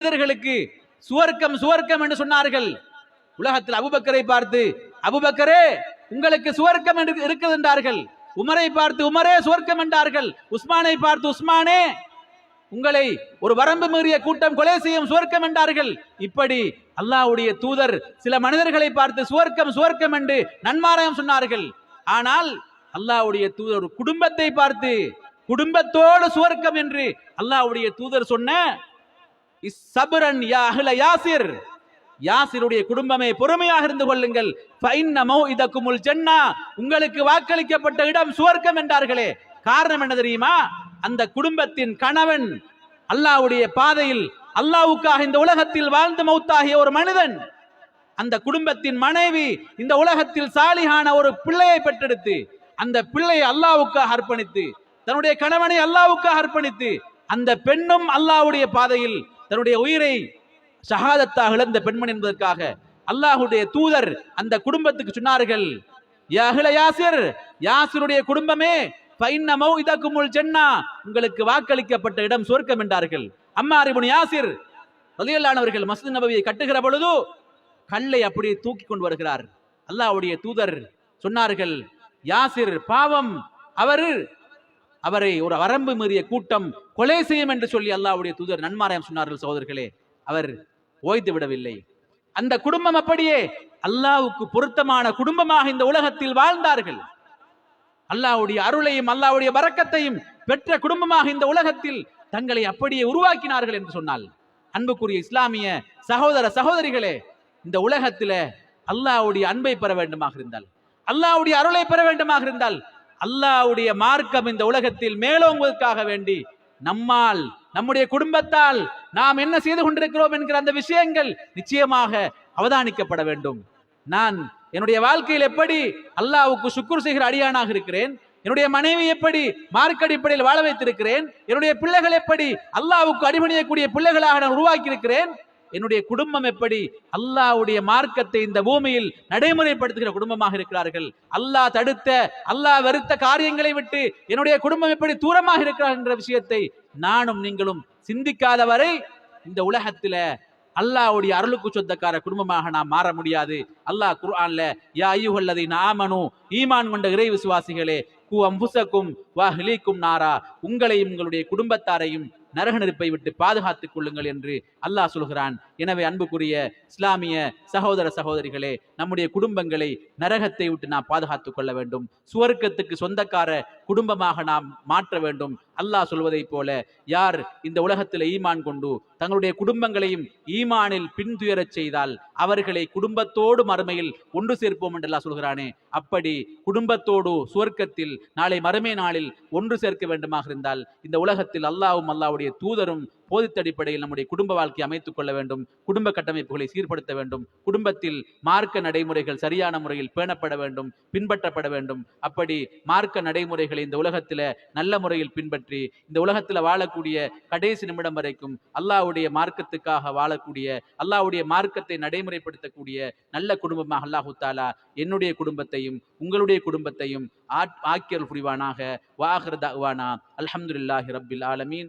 மனிதர்களுக்கு சுவர்க்கம் சுவர்க்கம் என்று சொன்னார்கள். உலகத்தில் அபுபக்கரை பார்த்து அபுபக்கரே உங்களுக்கு சுவர்க்கம் என்று இருக்குது என்றார்கள். உமரை பார்த்து உமரே சுவர்க்கம் என்றார்கள். உஸ்மானை பார்த்து உஸ்மானே உங்களை ஒரு வரம்பு மீறிய கூட்டம் கொலை செய்யும் சுவர்க்கம் என்றார்கள். இப்படி அல்லாஹ்வுடைய தூதர் சில மனிதர்களை பார்த்து சுவர்க்கம் சுவர்க்கம் என்று நன்மாராயம் சொன்னார்கள். ஆனால் அல்லாஹ்வுடைய தூதர் ஒரு குடும்பத்தை பார்த்து குடும்பத்தோடு சுவர்க்கம் என்று அல்லாஹ்வுடைய தூதர் சொன்ன இஸ்ஸபரன் யா அஹ்ல யாசிர். யாசிருடைய குடும்பமே பொறுமையாக இருந்து கொள்ளுங்கள். ஃபைன்ன மௌஇதக்குமுல் ஜன்னா. உங்களுக்கு வாக்களிக்கப்பட்ட இடம் சுவர்க்கம் என்றார்களே. காரணம் என்ன தெரியுமா? அந்த குடும்பத்தின் கணவன் அல்லாவுடைய பாதையில் அல்லாவுக்காக இந்த உலகத்தில் வாழ்ந்து மௌத்தாகிய ஒரு மனிதன் அந்த குடும்பத்தின் மனைவி இந்த உலகத்தில் சாலிகான ஒரு பிள்ளையை பெற்றெடுத்து அந்த பிள்ளையை அல்லாவுக்காக அர்ப்பணித்து தன்னுடைய கணவனை அல்லாவுக்காக அர்ப்பணித்து அந்த பெண்ணும் அல்லாஹ்வுடைய பாதையில் தன்னுடைய உயிரை ஷஹாதத்தாக இழந்த பெண்மணி என்பதற்காக அல்லாஹுடைய தூதர் அந்த குடும்பத்துக்கு சொன்னார்கள் யாசிர் யாசிருடைய குடும்பமே ஃபைன்ன முள் சென்னா உங்களுக்கு வாக்களிக்கப்பட்ட இடம் சொர்க்கம் என்றார்கள். அம்மா இப்னு யாசிர் ரலியல்லானவர்கள் மஸ்து நபவியை கட்டுகிற பொழுது கல்லை அப்படியே தூக்கி கொண்டு வருகிறார். அல்லாஹ்வுடைய தூதர் சொன்னார்கள் யாசிர் பாவம் அவர் அவரை ஒரு வரம்பு மீறிய கூட்டம் கொலை செய்யும் என்று சொல்லி அல்லாவுடைய தூதர் நன்மாராயம் சொன்னார்கள் சகோதரர்களே அவர் ஓய்ந்து விடவில்லை. அந்த குடும்பம் அப்படியே அல்லாவுக்கு பொருத்தமான குடும்பமாக இந்த உலகத்தில் வாழ்ந்தார்கள். அல்லாவுடைய அருளையும் அல்லாவுடைய வரக்கத்தையும் பெற்ற குடும்பமாக இந்த உலகத்தில் தங்களை அப்படியே உருவாக்கினார்கள் என்று சொன்னால் அன்புக்குரிய இஸ்லாமிய சகோதர சகோதரிகளே இந்த உலகத்தில அல்லாஹ்வுடைய அன்பை பெற வேண்டுமாக இருந்தால் அல்லாவுடைய அருளை பெற வேண்டுமாக இருந்தால் அல்லாவுடைய மார்க்கம் இந்த உலகத்தில் மேலோங்குவதற்காக வேண்டி நம்மால் நம்முடைய குடும்பத்தால் நாம் என்ன செய்து கொண்டிருக்கிறோம் என்கிற அந்த விஷயங்கள் நிச்சயமாக அவதானிக்கப்பட வேண்டும். நான் என்னுடைய வாழ்க்கையில் எப்படி அல்லாவுக்கு சுக்குர் செய்கிற அடியானாக இருக்கிறேன் என்னுடைய மனைவி எப்படி மார்க்கடிப்படையில் வாழ வைத்திருக்கிறேன் என்னுடைய பிள்ளைகள் எப்படி அல்லாவுக்கு அடிபணியக்கூடிய பிள்ளைகளாக நான் உருவாக்கி இருக்கிறேன் என்னுடைய குடும்பம் எப்படி? அல்லாஹ்வுடைய மார்க்கத்தை இந்த பூமியில் நடைமுறைப்படுத்துகிற குடும்பமாக இருக்கிறார்கள். அல்லாஹ் தடுத்த அல்லாஹ் வெறுத்த காரியங்களை விட்டு என்னுடைய குடும்பம் எப்படி தூரமாக இருக்கிறார் என்ற விஷயத்தை நானும் நீங்களும் சிந்திக்காத வரை இந்த உலகத்தில அல்லாஹ்வுடைய அருளுக்கு சொந்தக்கார குடும்பமாக நாம் மாற முடியாது. அல்லாஹ் குர்ஆன்ல யா ஐயுஹல்லதி நாமனு ஈமான் கொண்ட இறை விசுவாசிகளே கு அம்புசக்கும் வா ஹிலீக்கும் நாரா. உங்களையும் உங்களுடைய குடும்பத்தாரையும் நரக நெருப்பை விட்டு பாதுகாத்துக் கொள்ளுங்கள் என்று அல்லாஹ் சொல்கிறான். எனவே அன்புக்குரிய இஸ்லாமிய சகோதர சகோதரிகளே நம்முடைய குடும்பங்களை நரகத்தை விட்டு நாம் பாதுகாத்துக் கொள்ள வேண்டும். சுவர்க்கத்துக்கு சொந்தக்கார குடும்பமாக நாம் மாற்ற வேண்டும். அல்லாஹ் சொல்வதைப் போல யார் இந்த உலகத்தில் ஈமான் கொண்டு தங்களுடைய குடும்பங்களையும் ஈமானில் பின்துயரச் செய்தால் அவர்களை குடும்பத்தோடு மறுமையில் ஒன்று சேர்ப்போம் என்று சொல்கிறானே. அப்படி குடும்பத்தோடு சுவர்க்கத்தில் நாளை மறுமை நாளில் ஒன்று சேர்க்க வேண்டுமாக இருந்தால் இந்த உலகத்தில் அல்லாவும் அல்லாஹ்வுடைய தூதரும் போதித்த அடிப்படையில் நம்முடைய குடும்ப வாழ்க்கை அமைத்துக் கொள்ள வேண்டும். குடும்ப கட்டமைப்புகளை சீர்படுத்த வேண்டும். குடும்பத்தில் மார்க்க நடைமுறைகள் சரியான முறையில் பேணப்பட வேண்டும் பின்பற்றப்பட வேண்டும். அப்படி மார்க்க நடைமுறைகளை இந்த உலகத்தில் நல்ல முறையில் பின்பற்றி இந்த உலகத்தில் வாழக்கூடிய கடைசி நிமிடம் வரைக்கும் அல்லாஹ்வுடைய மார்க்கத்துக்காக வாழக்கூடிய அல்லாஹ்வுடைய மார்க்கத்தை நடைமுறைப்படுத்தக்கூடிய நல்ல குடும்பமாக அல்லாஹு தாலா என்னுடைய குடும்பத்தையும் உங்களுடைய குடும்பத்தையும் ஆக்கியல் புரிவானாக. வாஹர் தவானா அல்ஹம்துலில்லாஹி ரப்பில் ஆலமீன்.